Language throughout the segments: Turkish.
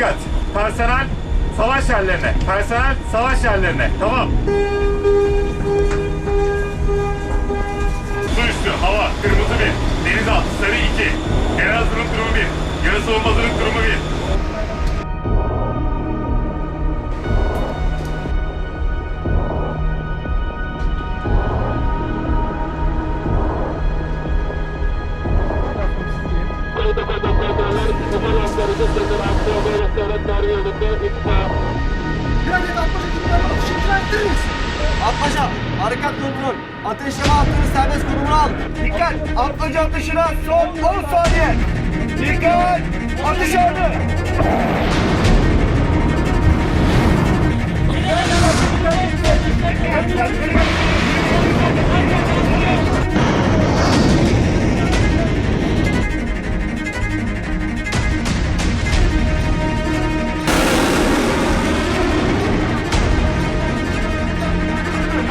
dikkat. Personel savaş yerlerine. Personel savaş yerlerine. Tamam. Su üstü, hava, kırmızı bir. Denizaltı, sarı iki. Genel durum durumu bir. Yarı savunmacılık Atmaca, harekat kontrol. Ateşleme hattını serbest konumuna al. Dikkat, atmaca atışına son 10 saniye. Dikkat, atış anı.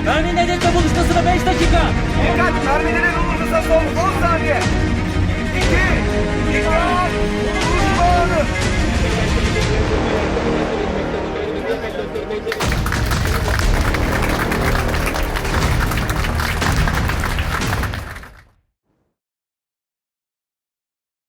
Merminin hedefle buluşmasına 5 dakika. Dikkat, mermilerin vuruşuna son 10